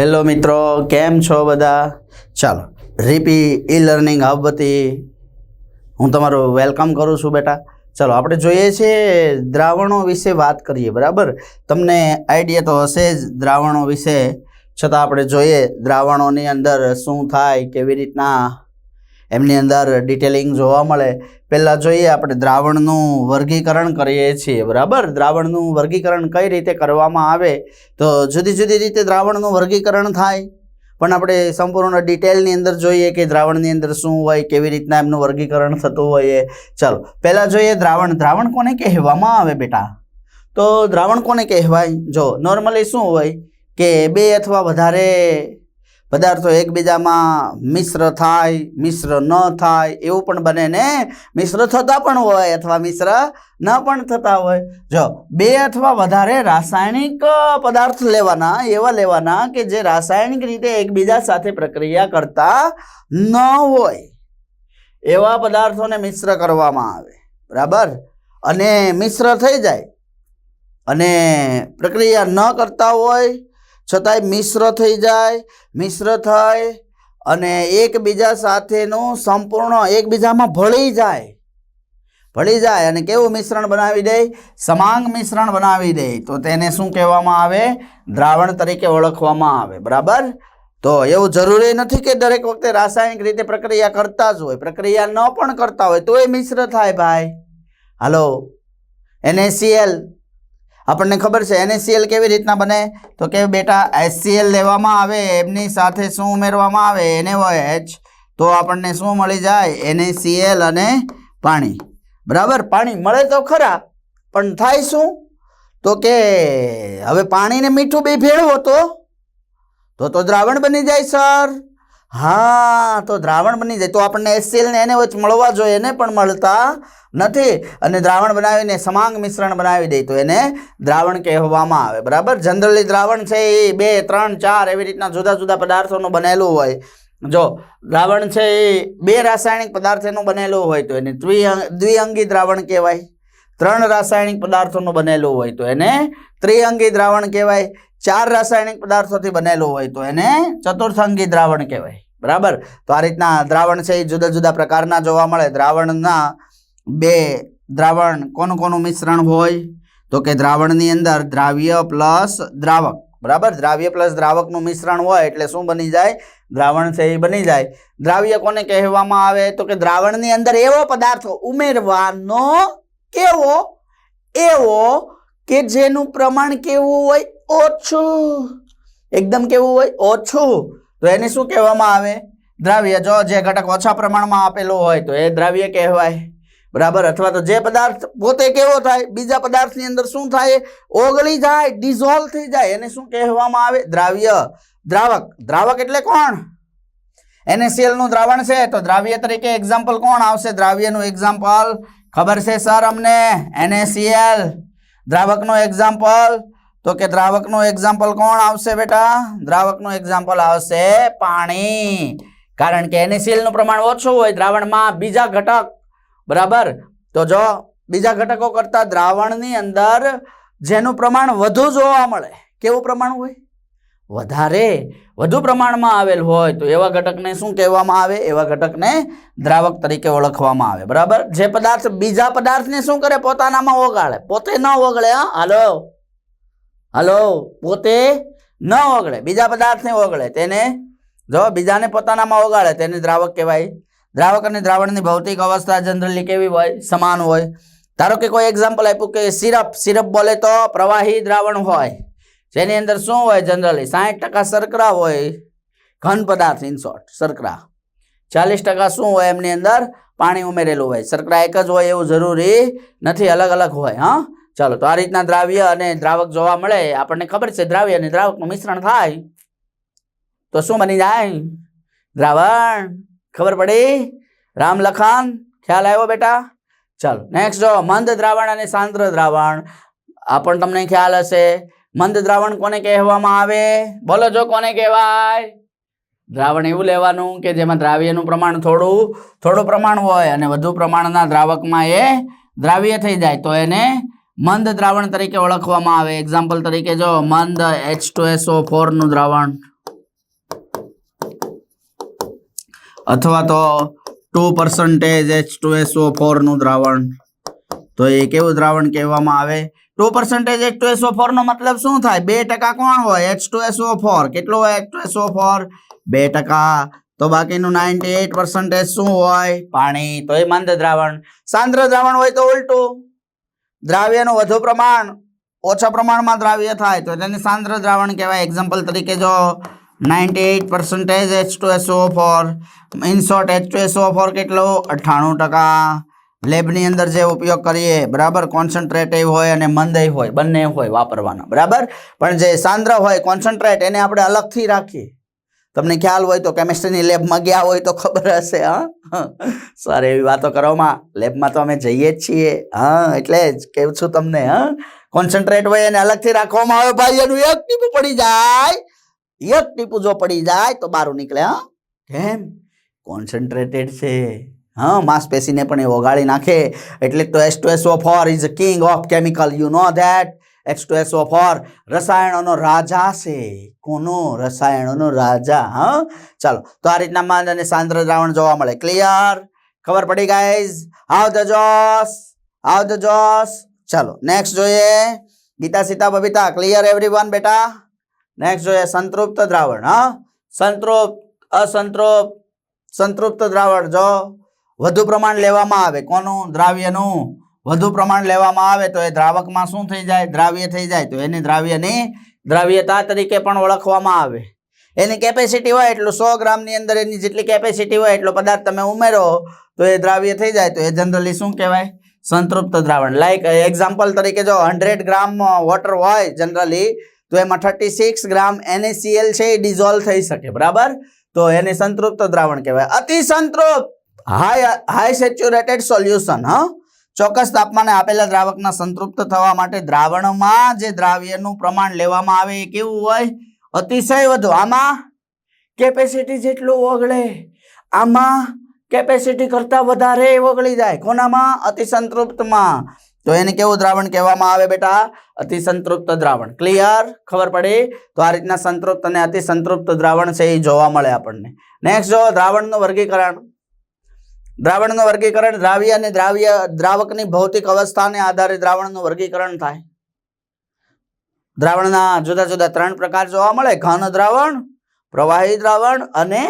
Hello મિત્રો, કેમ છો બધા? ચાલો રીપી ઈ લર્નિંગ હબ હું તમારું વેલકમ કરું છું બેટા. ચાલો, આપણે જોઈએ છીએ દ્રાવણો વિશે વાત કરીએ, બરાબર? તમને આઈડિયા તો હશે જ દ્રાવણો વિશે. છતાં આપણે જોઈએ દ્રાવણોની અંદર શું થાય, કેવી રીતના એમની અંદર ડિટેલિંગ જોવા મળે. પહેલાં જોઈએ આપણે દ્રાવણનું વર્ગીકરણ કરીએ છીએ, બરાબર? દ્રાવણનું વર્ગીકરણ કઈ રીતે કરવામાં આવે? તો જુદી જુદી રીતે દ્રાવણનું વર્ગીકરણ થાય. પણ આપણે સંપૂર્ણ ડિટેલની અંદર જોઈએ કે દ્રાવણની અંદર શું હોય, કેવી રીતના એમનું વર્ગીકરણ થતું હોય એ. ચાલો, પહેલાં જોઈએ દ્રાવણ. દ્રાવણ કોને કહેવામાં આવે બેટા? તો દ્રાવણ કોને કહેવાય? જો નોર્મલી શું હોય કે બે અથવા વધારે પદાર્થો એકબીજામાં મિશ્ર થાય, મિશ્ર ન થાય, એવું પણ બને ને મિશ્ર થતા પણ હોય અથવા મિશ્ર ન પણ થતા હોય. જો, બે અથવા વધારે રાસાયણિક પદાર્થ લેવાના, એવા લેવાના કે જે રાસાયણિક રીતે એકબીજા સાથે પ્રક્રિયા કરતા ન હોય, એવા પદાર્થોને મિશ્ર કરવામાં આવે. બરાબર? અને મિશ્ર થઈ જાય. અને પ્રક્રિયા ન કરતા હોય છતાંય મિશ્ર થઈ જાય, મિશ્ર થાય અને એકબીજા સાથેનું સંપૂર્ણ એકબીજામાં ભળી જાય. ભળી જાય અને કેવું મિશ્રણ બનાવી દે? સમાંગ મિશ્રણ બનાવી દે. તો તેને શું કહેવામાં આવે? દ્રાવણ તરીકે ઓળખવામાં આવે. બરાબર? તો એવું જરૂરી નથી કે દરેક વખતે રાસાયણિક રીતે પ્રક્રિયા કરતા જ હોય. પ્રક્રિયા ન પણ કરતા હોય તો એ મિશ્ર થાય ભાઈ. હાલો? NaCl આપણને ખબર છે એનએસસીએલ કેવી રીતના બને? તો કે બેટા એસસીએલ લેવામાં આવે, એમની સાથે શું ઉમેરવામાં આવે NaOH તો આપણને શું મળી જાય? એનએસીએલ અને પાણી. બરાબર? પાણી મળે તો ખરા, પણ થાય શું? તો કે હવે પાણીને મીઠું બે ભેળવો તો તો દ્રાવણ બની જાય, સર. હા, તો દ્રાવણ બની જાય. તો આપણને HCl ને વચ્ચે મળવા જોઈએ, એને પણ મળતા નથી. અને દ્રાવણ બનાવીને સમાંગ મિશ્રણ બનાવી દે તો એને દ્રાવણ કહેવામાં આવે. બરાબર? જનરલી દ્રાવણ છે એ બે, ત્રણ, ચાર એવી રીતના જુદા જુદા પદાર્થોનું બનેલું હોય. જો, દ્રાવણ છે એ બે રાસાયણિક પદાર્થોનું બનેલું હોય તો એને દ્વિ દ્વિઅંગી દ્રાવણ કહેવાય. ત્રણ રાસાયણિક પદાર્થોનું બનેલું હોય તો એને ત્રિઅંગી દ્રાવણ કહેવાય, ચાર રાસાયણિક પદાર્થોથી બનેલું હોય તો એને ચતુર્થંગી દ્રાવણ કહેવાય. બરાબર? તો આ રીતના દ્રાવણ છે એ જુદા જુદા પ્રકારના જોવા મળે. દ્રાવણના બે દ્રાવણ કોનું કોનું મિશ્રણ હોય? તો કે દ્રાવણની અંદર દ્રાવ્ય પ્લસ દ્રાવક. બરાબર? દ્રાવ્ય પ્લસ દ્રાવકનું મિશ્રણ હોય એટલે શું બની જાય? દ્રાવણ છે એ બની જાય. દ્રાવ્ય કોને કહેવામાં આવે? તો કે દ્રાવણની અંદર એવો પદાર્થ ઉમેરવાનો કેવો? એવો કે જેનું પ્રમાણ કેવું હોય? ઓછું. એકદમ કેવું હોય? ઓછું. તો એને શું કહેવામાં આવે? દ્રાવ્ય. જો જે ઘટક ઓછા પ્રમાણમાં આપેલો હોય તો એ દ્રાવ્ય કહેવાય. બરાબર? અથવા તો જે પદાર્થ પોતે કેવો થાય? બીજા પદાર્થની અંદર શું થાય? ઓગળી જાય ડિઝોલ્વ થઈ જાય. એને શું કહેવામાં આવે? દ્રાવ્ય. દ્રાવક. દ્રાવક એટલે કોણ? NaCl નું દ્રાવણ છે. તો દ્રાવ્ય તરીકે એક્ઝામ્પલ કોણ આવશે? દ્રાવ્યનું એક્ઝામ્પલ ખબર છે સર અમને? એનએસીએલ દ્રાવકનું એક્ઝામ્પલ તો કે દ્રાવકનું એક્ઝામ્પલ કોણ આવશે બેટા? દ્રાવકનું એક્ઝામ્પલ આવશે પાણી. કારણ કે એનએસીએલનું પ્રમાણ ઓછું હોય દ્રાવણમાં બીજા ઘટક. બરાબર? તો જો બીજા ઘટકો કરતા દ્રાવણની અંદર જેનું પ્રમાણ વધુ જોવા મળે. કેવું પ્રમાણ હોય? વધારે વધુ પ્રમાણમાં આવેલ હોય તો એવા ઘટકને શું કહેવામાં આવે? એવા ઘટકને દ્રાવક તરીકે ઓળખવામાં આવે. બરાબર? જે પદાર્થ બીજા પદાર્થને શું કરે? પોતાનામાં ઓગાળે. પોતે ન ઓગળે, હા? હાલો? હાલો? પોતે ન ઓગળે. બીજા પદાર્થને ઓગળે. તેને જો બીજાને પોતાનામાં ઓગાળે, તેને દ્રાવક કહેવાય. દ્રાવક અને દ્રાવણની ભૌતિક અવસ્થા જનરલી કેવી હોય? સમાન હોય. ધારો કે કોઈ એક્ઝામ્પલ આપ્યું કે સિરપ. સિરપ બોલે તો પ્રવાહી દ્રાવણ હોય. જેની અંદર શું હોય જનરલી સાઠ ટકા શર્કરા હોય, ઘન પદાર્થ ઇન શોર્ટ શર્કરા ચાલીસ ટકા શું હોય એમની અંદર? પાણી ઉમેરેલું હોય. શર્કરા એક જ હોય એવું જરૂરી નથી, અલગ અલગ હોય, હા? ચાલો, તો આ રીતના દ્રાવ્ય અને દ્રાવક જોવા મળે. આપણને ખબર છે, દ્રાવ્ય અને દ્રાવકનું મિશ્રણ થાય. તો શું બની જાય? દ્રાવણ. ખબર પડી? રામ લખાણ ખ્યાલ આવ્યો બેટા? ચાલો નેક્સ્ટ જો, મંદ દ્રાવણ અને સાંદ્ર દ્રાવણ. આ પણ તમને ખ્યાલ હશે. મંદ દ્રાવણ કોને કહેવામાં આવે? બોલો જો કોને કહેવાય? દ્રાવણ એવું લેવાનું કે જેમાં દ્રાવ્યનું પ્રમાણ થોડું થોડું પ્રમાણ હોય અને વધુ પ્રમાણના દ્રાવકમાં એ દ્રાવ્ય થઈ જાય. તો એને મંદ દ્રાવણ તરીકે ઓળખવામાં આવે. એક્ઝામ્પલ તરીકે જો, મંદ એચ ટુ એસઓ ફોરનું દ્રાવણ. અથવા તો two percentage H two SO ફોરનું દ્રાવણ. તો એ કેવું દ્રાવણ કહેવામાં આવે? Two percentage H two SO ફોરનો મતલબ શું થાય? બે ટકા કોણ હોય? એચ ટુ એસઓ ફોર કેટલું હોય એચ ટુ એસઓ ફોર બે ટકા. તો બાકીનું નાઇન્ટી એટ પર્સન્ટેજ શું હોય? પાણી. તો એ મંદ દ્રાવણ. સાંદ્ર દ્રાવણ હોય તો ઉલટું. દ્રાવ્યનું વધુ પ્રમાણ, ઓછા પ્રમાણમાં દ્રાવ્ય થાય. તો તેને સાંદ્ર દ્રાવણ કહેવાય. એક્ઝામ્પલ તરીકે જો ninety eight percentage H two SO four in short H two SO four કેટલો? અઠ્ઠાણું ટકા. લેબની અંદર જે ઉપયોગ કરીએ, બરાબર? કોન્સન્ટ્રેટિવ હોય અને મંદય હોય, બંને હોય વાપરવાના, બરાબર? પણ જે સાંદ્ર હોય કોન્સન્ટ્રેટ એને આપણે અલગથી રાખીએ. તમને ખ્યાલ હોય તો કેમિસ્ટ્રીની લેબમાં ગયા હોય તો ખબર હશે, હા? સર એવી વાતો કરવામાં લેબમાં તો અમે જઈએ જ છીએ, હા, એટલે જ કેવું છું તમને, હા? કોન્સન્ટ્રેટ હોય એને અલગથી રાખવામાં આવે, ભાઈ, એનું એક ટીપું પડી જાય. એક ટીપું જો પડી જાય તો બારું નીકળે, હા? કેમ? કોન્સન્ટ્રેટેડ છે. હા માંસપેશીને પણ એ ઓગાળી નાખે. એટલે તો S two S O four is king of chemical you know that S two S O four રસાયણોનો રાજા છે. કોનો? રસાયણોનો રાજા. હા? ચાલો, તો આ રીતના માંદ અને સાંદ્ર દ્રાવણ જોવા મળે. ક્લિયર ખબર પડી guys how the josh how the josh ચાલો નેક્સ્ટ જોઈએ. ગીતા, સીતા, બબીતા. ક્લિયર એવરીવન બેટા? નેક્સ્ટ જોઈએ, સંતૃપ્ત દ્રાવણ. હા? સંતૃપ્ત, અસંતૃપ્ત, સંતૃપ્ત દ્રાવણ, જો. વધુ પ્રમાણ લેવામાં આવે. કોનું? દ્રાવ્યનું. વધુ પ્રમાણ લેવામાં આવે તો એ દ્રાવકમાં શું થઈ જાય? દ્રાવ્ય થઈ જાય. તો એની દ્રાવ્યની દ્રાવ્યતા તરીકે પણ ઓળખવામાં આવે. એની કેપેસિટી હોય એટલું સો ગ્રામની અંદર એની જેટલી કેપેસિટી હોય એટલો પદાર્થ તમે ઉમેરો તો એ દ્રાવ્ય થઈ જાય. તો એ જનરલી શું કહેવાય? સંતૃપ્ત દ્રાવણ. લાઈક એક્ઝામ્પલ તરીકે જો હંડ્રેડ ગ્રામ વોટર હોય જનરલી તો એમાં થર્ટી સિક્સ ગ્રામ એનએસીએલ છે એ ડિઝોલ્વ થઈ શકે. બરાબર? તો એને સંતૃપ્ત દ્રાવણ કહેવાય. અતિ સંતૃપ્ત હાઈ હાઈ સેચ્યુરેટેડ સોલ્યુશન હા ચોક્કસ તાપમાને આપેલા દ્રાવકના સંતૃપ્ત થવા માટે દ્રાવણમાં જે દ્રાવ્યનું પ્રમાણ લેવામાં આવે એ કેવું હોય? અતિશય વધુ. આમાં કેપેસિટી જેટલું ઓગળે, આમાં કેપેસિટી કરતાં વધારે ઓગળી જાય. કોનામાં? અતિસંતૃપ્તમાં. તો એને કેવું દ્રાવણ કહેવામાં આવે બેટા? અતિસંતૃપ્ત દ્રાવણ. ક્લિયર ખબર પડી? તો આ રીતના સંતૃપ્ત અને અતિસંતૃપ્ત દ્રાવણ છે એ જોવા મળે આપણને. નેક્સ્ટ જો દ્રાવણનું વર્ગીકરણ. દ્રાવણનું વર્ગીકરણ દ્રાવ્ય અને દ્રાવ્ય, દ્રાવકની ભૌતિક અવસ્થાને આધારે દ્રાવણનું વર્ગીકરણ થાય. દ્રાવણના જુદા જુદા ત્રણ પ્રકાર જોવા મળે. ઘન દ્રાવણ, પ્રવાહી દ્રાવણ અને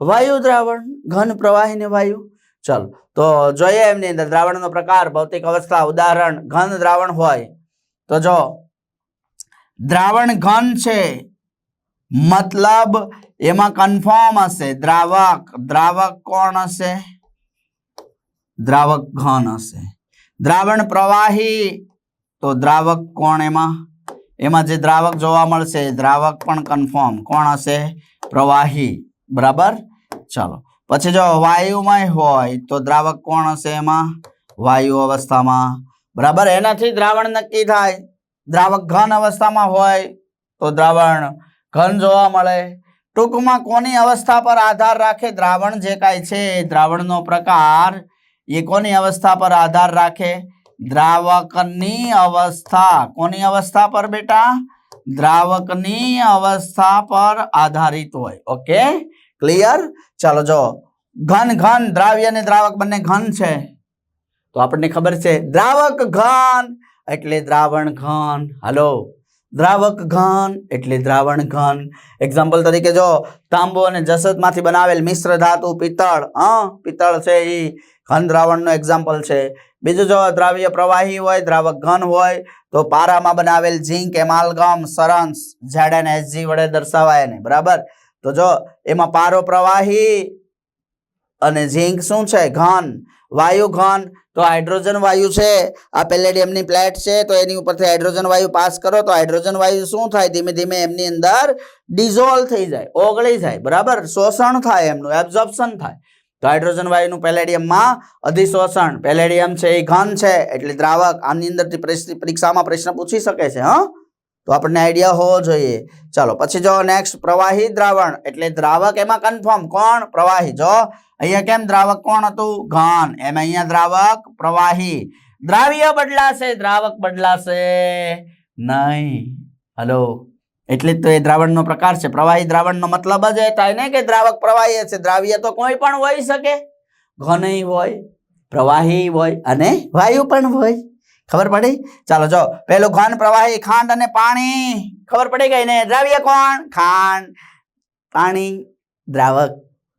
વાયુ દ્રાવણ. ઘન, પ્રવાહી ને વાયુ. ચાલો, તો જોઈએ એમની અંદર દ્રાવણનો પ્રકાર, ભૌતિક અવસ્થા, ઉદાહરણ, ઘન દ્રાવણ હોય તો જો, દ્રાવણ ઘન છે, મતલબ એમાં કન્ફર્મ હશે. દ્રાવક દ્રાવક કોણ હશે? દ્રાવક ઘન હશે. દ્રાવણ પ્રવાહી, તો દ્રાવક કોણ એમાં? એમાં જે દ્રાવક જોવા મળશે દ્રાવક પણ કન્ફર્મ કોણ હશે? પ્રવાહી. બરાબર? ચાલો. પછી જો વાયુમય હોય, તો દ્રાવક કોણ હશે એમાં? વાયુ અવસ્થામાં. બરાબર? એનાથી દ્રાવણ નક્કી થાય. દ્રાવક ઘન અવસ્થામાં હોય, તો દ્રાવણ ઘન જોવા મળે. ટૂંકમાં કોની અવસ્થા પર આધાર રાખે દ્રાવણ જે કાંઈ છે દ્રાવણનો પ્રકાર એ કોની અવસ્થા પર આધાર રાખે? દ્રાવકની અવસ્થા. કોની અવસ્થા પર બેટા? દ્રાવકની અવસ્થા પર આધારિત હોય. ઓકે? ક્લિયર? ચાલો જો. ઘન ઘન. દ્રાવ્ય અને દ્રાવક બંને ઘન છે. તો આપણને ખબર છે દ્રાવક ઘન એટલે દ્રાવણ ઘન. હાલો. દ્રાવક ઘન એટલે દ્રાવણ ઘન. એક્ઝામ્પલ તરીકે જો તાંબુ અને જસતમાંથી બનાવેલ મિશ્ર ધાતુ પિત્તળ. હા, પિત્તળ છે એ ઘન દ્રાવણનો એક્ઝામ્પલ છે. બીજું જો દ્રાવ્ય પ્રવાહી હોય, દ્રાવક ઘન હોય, તો પારામાં બનાવેલ ઝીંક, એમાલગમ સરંસ ઝેડ એન એસજી વડે દર્શાવાય ને બરાબર? તો જો એમાં પારો પ્રવાહી અને ઝીંક શું છે? ઘન. વાયુ ઘન, તો હાઇડ્રોજન વાયુ છે. આ પેલેડિયમની પ્લેટ છે, તો એની ઉપરથી હાઇડ્રોજન વાયુ પાસ કરો, તો હાઇડ્રોજન વાયુ શું થાય? ધીમે ધીમે એમની અંદર ડિઝોલ્વ થઈ જાય, ઓગળી જાય, બરાબર? શોષણ થાય એમનું એબ્ઝોર્પ્શન થાય. તો હાઇડ્રોજન વાયુનું પેલેડિયમમાં અધિશોષણ. પેલેડિયમ છે એ ઘન છે, એટલે દ્રાવક આની અંદરથી પરીક્ષામાં પ્રશ્ન પૂછી શકે છે, હા? તો આપણને આઈડિયા હોવો જોઈએ. ચાલો, પછી જો નેક્સ્ટ પ્રવાહી દ્રાવણ, એટલે દ્રાવક એમાં કન્ફર્મ કોણ? પ્રવાહી. જો અહીંયા કેમ દ્રાવક કોણ હતું? ઘન. એમ અહીંયા દ્રાવક પ્રવાહી. દ્રાવ્ય બદલાશે, દ્રાવક બદલાશે નહીં. હલો. એટલે જ તો એ દ્રાવણનો પ્રકાર છે. પ્રવાહી દ્રાવણનો મતલબ જ એ થાય ને કે દ્રાવક પ્રવાહી છે. દ્રાવ્ય તો કોઈ પણ હોઈ શકે. ઘનય હોય, પ્રવાહી હોય અને વાયુ પણ હોય. ખબર પડી? ચાલો જો પેલું ઘન, પ્રવાહી, ખાંડ અને પાણી. ખબર પડી ગઈ ને? દ્રાવ્ય કોણ? ખાંડ. પાણી, દ્રાવક.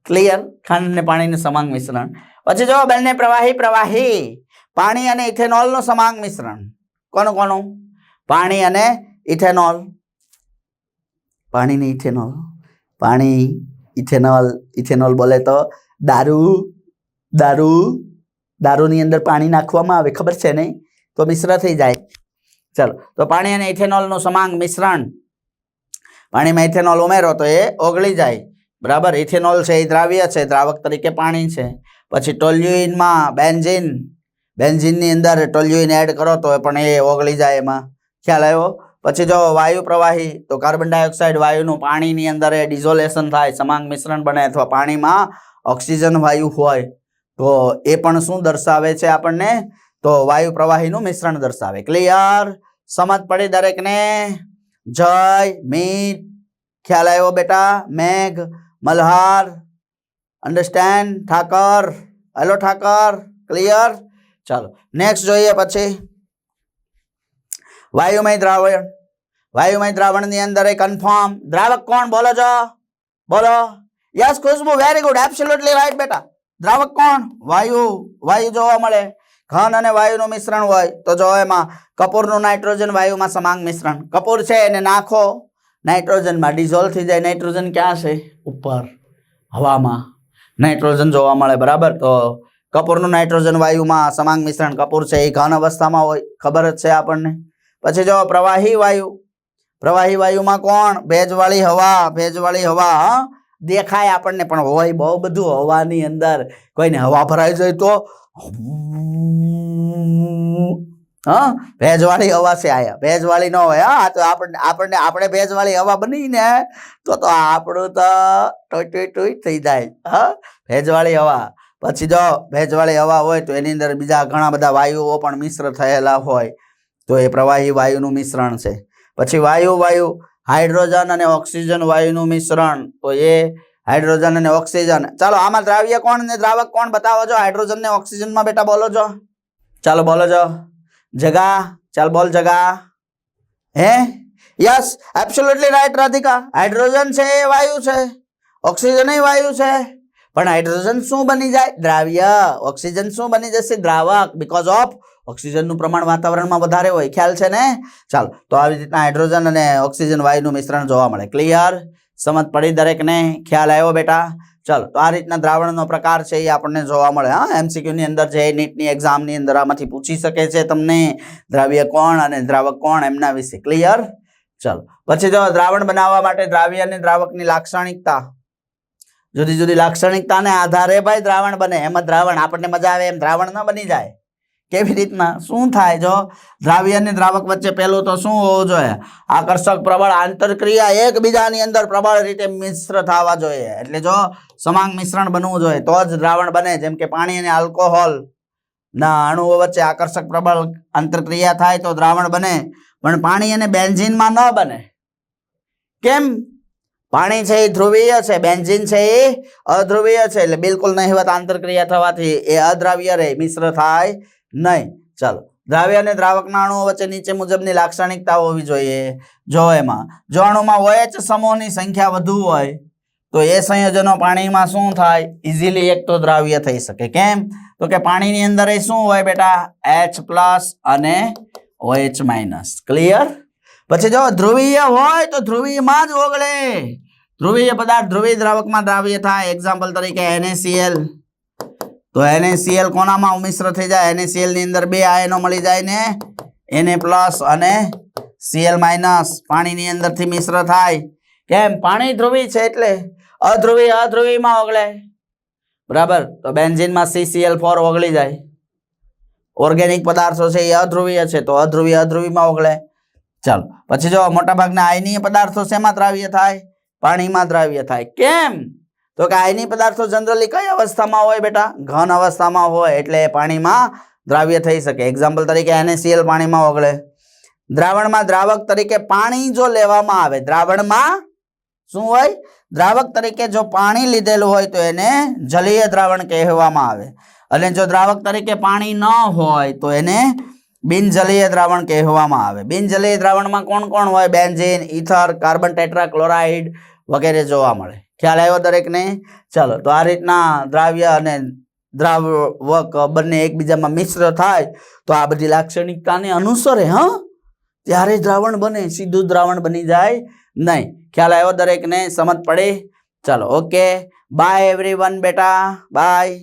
ક્લિયર ખાંડ અને પાણીનું સમાંગ મિશ્રણ. પછી જો, બંને પ્રવાહી પ્રવાહી. પાણી અને ઇથેનોલનું સમાંગ મિશ્રણ. કોનું કોનું? પાણી અને ઇથેનોલ. પાણી ને ઇથેનોલ. પાણી ઇથેનોલ ઇથેનોલ બોલે તો દારૂ દારૂ, દારૂની અંદર પાણી નાખવામાં આવે, ખબર છે નહીં? તો મિશ્ર થઈ જાય. ચાલો, તો પાણી અને ઇથેનોલનું સમાંગ મિશ્રણ. પાણીમાં ઇથેનોલ ઉમેરો તો એ ઓગળી જાય. બરાબર? ઇથેનોલ છે એ દ્રાવ્ય છે, દ્રાવક તરીકે પાણી છે. પછી ટોલ્યુઇનમાં બેન્ઝિન. બેન્ઝિનની અંદર ટોલ્યુઇન એડ કરો તો પણ એ ઓગળી જાય એમાં. ખ્યાલ આવ્યો? પછી જો વાયુ પ્રવાહી, તો કાર્બન ડાયોક્સાઇડ વાયુનું પાણીની અંદર એ ડિઝોલેશન થાય સમાંગ મિશ્રણ બને અથવા પાણીમાં ઓક્સિજન વાયુ હોય, તો એ પણ શું દર્શાવે છે આપણને? તો વાયુ પ્રવાહીનું મિશ્રણ દર્શાવે. ક્લિયર સમજ પડી દરેકને? જય મીત ખ્યાલ આવ્યો બેટા? Megh, Malhar. Understand Thakar. Hello Thakar. Clear ચાલો. નેક્સ્ટ જોઈએ પછી. વાયુમય દ્રાવણ. વાયુમય દ્રાવણની અંદર એ કન્ફર્મ દ્રાવક કોણ? બોલો છો બોલો. Yes, Khushbu very good absolutely right બેટા. દ્રાવક કોણ? વાયુ. વાયુ જોવા મળે. ઘન અને વાયુનું મિશ્રણ હોય તો જો એમાં કપૂરનું નાઇટ્રોજન વાયુમાં સમાંગ મિશ્રણ. કપૂર છે એને નાખો. નાઇટ્રોજનમાં ડિઝોલ્વ થઈ જાય. નાઇટ્રોજન ક્યાં છે? ઉપર. હવામાં. નાઇટ્રોજન જોવા મળે, બરાબર? તો કપૂરનું નાઇટ્રોજન વાયુમાં સમાંગ મિશ્રણ કપૂર છે. એ ઘન અવસ્થામાં હોય. ખબર જ છે આપણને. પછી જો પ્રવાહી વાયુ, પ્રવાહી વાયુમાં કોણ? ભેજવાળી હવા ભેજવાળી હવા? દેખાય આપણને, પણ હોય બહુ બધું હવાની અંદર. કોઈને હવા ભરાઈ જાય તો? હા? ભેજવાળી હવા છે આ ભેજવાળી ન હોય. હા, તો આપણને આપણને, આપણે ભેજવાળી હવા બનીને તો તો આપણું તો ટોઈ ટોઈ ટોઈ થઈ જાય. હા? ભેજવાળી હવા. પછી જો ભેજવાળી હવા હોય તો એની અંદર બીજા ઘણા બધા વાયુઓ પણ મિશ્ર થયેલા હોય. તો એ પ્રવાહી વાયુનું મિશ્રણ છે. પછી વાયુ વાયુ, હાઇડ્રોજન અને ઓક્સિજન વાયુનું મિશ્રણ. તો એ હાઇડ્રોજન અને ઓક્સિજન. ચાલો, આમાં દ્રાવ્ય કોણ ને દ્રાવક કોણ બતાવો છો? હાઇડ્રોજન ને ઓક્સિજનમાં બેટા બોલો છો. ચાલો, બોલો છો. જગા, ચાલ બોલ જગા. હે? Yes absolutely right Radhika. Hydrogen છે એ વાયુ છે. ઓક્સિજન એ વાયુ છે. પણ હાઇડ્રોજન શું બની જાય? દ્રાવ્ય. ઓક્સિજન શું બની જશે? દ્રાવક. બીકોઝ ઓફ ઓક્સિજનનું પ્રમાણ વાતાવરણમાં વધારે હોય, ખ્યાલ છે ને? ચાલો, તો આવી રીતના હાઇડ્રોજન અને ઓક્સિજન વાયુનું મિશ્રણ જોવા મળે. ક્લિયર સમજ પડી દરેકને? ખ્યાલ આવ્યો બેટા? ચાલો, તો આ રીતના દ્રાવણનો પ્રકાર છે એ આપણને જોવા મળે. હા એમસીક્યુની અંદર જે નીટની એક્ઝામની અંદર આમાંથી પૂછી શકે છે તમને દ્રાવ્ય કોણ અને દ્રાવક કોણ એમના વિશે. ક્લિયર ચાલો, પછી જો દ્રાવણ બનાવવા માટે દ્રાવ્ય અને દ્રાવકની લાક્ષણિકતા. જુદી જુદી લાક્ષણિકતાને આધારે ભાઈ દ્રાવણ બને. એમાં દ્રાવણ, આપણને મજા આવે એમ દ્રાવણ ન બની જાય. કેવી રીતના? શું થાય જો? દ્રાવ્ય અને દ્રાવક વચ્ચે પહેલું તો શું હોવું જોઈએ? આકર્ષક, પ્રબળ, આંતરક્રિયા એકબીજાની અંદર પ્રબળ રીતે મિશ્ર થવા જોઈએ. એટલે જો સમાંગ મિશ્રણ બનવું જોઈએ, તો જ દ્રાવણ બને. જેમ કે પાણી અને આલ્કોહોલ ના અણુઓ વચ્ચે આકર્ષક, પ્રબળ આંતરક્રિયા થાય તો દ્રાવણ બને. પણ પાણી અને બેન્ઝિનમાં ન બને. કેમ? પાણી છે એ ધ્રુવીય છે, બેન્ઝિન છે એ અધ્રુવીય છે. એટલે બિલકુલ નહીવત આંતરક્રિયા થવાથી એ અદ્રાવ્ય રહે મિશ્ર થાય. નહીં. ચાલો. દ્રાવ્ય અને દ્રાવકના અણુઓ વચ્ચે નીચે મુજબની લાક્ષણિકતા હોવી જોઈએ. જો એમાં જો અણુમાં OH સમૂહની સંખ્યા વધુ હોય, તો એ સંયોજનો પાણીમાં શું થાય? ઇઝીલી એક તો દ્રાવ્ય થઈ શકે. કેમ? તો કે પાણીની અંદર એ શું હોય બેટા? H પ્લસ અને OH માઇનસ ક્લિયર પછી જો ધ્રુવીય હોય તો ધ્રુવીયમાં જ ઓગળે. ધ્રુવીય પદાર્થ ધ્રુવીય દ્રાવકમાં દ્રાવ્ય થાય. એક્ઝામ્પલ તરીકે NaCl. તો NaCl કોનામાં મિશ્ર થઈ જાય? NaCl ની અંદર બે આયનો મળી જાય ને? Na અને Cl પાણીની અંદરથી મિશ્ર થાય. કેમ? પાણી ધ્રુવી છે એટલે. અધ્રુવી, અધ્રુવીમાં ઓગળે. બરાબર? તો બેન્ઝીનમાં CCl4 ઓગળી જાય. ઓર્ગેનિક પદાર્થો છે એ અધ્રુવીય છે, તો અધ્રુવી, અધ્રુવીમાં ઓગળે. ચાલો, પછી જો મોટાભાગના આયનીય પદાર્થો શેમાં દ્રાવ્ય થાય? પાણીમાં દ્રાવ્ય થાય. કેમ? તો કે આયની પદાર્થો જનરલી કઈ અવસ્થામાં હોય બેટા? ઘન અવસ્થામાં હોય એટલે પાણીમાં દ્રાવ્ય થઈ શકે. એક્ઝામ્પલ તરીકે એનએસીએલ પાણીમાં ઓગળે. દ્રાવણમાં દ્રાવક તરીકે પાણી જો લેવામાં આવે, દ્રાવણમાં શું હોય? દ્રાવક તરીકે જો પાણી લીધેલું હોય તો એને જલીય દ્રાવણ કહેવામાં આવે. અને જો દ્રાવક તરીકે પાણી ન હોય તો એને બિનજલીય દ્રાવણ કહેવામાં આવે. બિનજલીય દ્રાવણમાં કોણ કોણ હોય? Benzene, ether, carbon tetrachloride વગેરે જોવા મળે. ખ્યાલ આવ્યો દરેકને? ચાલો, તો આ રીતના દ્રાવ્ય અને દ્રાવક બંને એકબીજામાં મિશ્ર થાય, તો આ બધી લાક્ષણિકતાને અનુસરે, હા? ત્યારે દ્રાવણ બને, સીધું દ્રાવણ બની જાય નહીં. ખ્યાલ આવ્યો દરેકને? સમજ પડે? ચાલો, ઓકે. બાય એવરી બેટા. બાય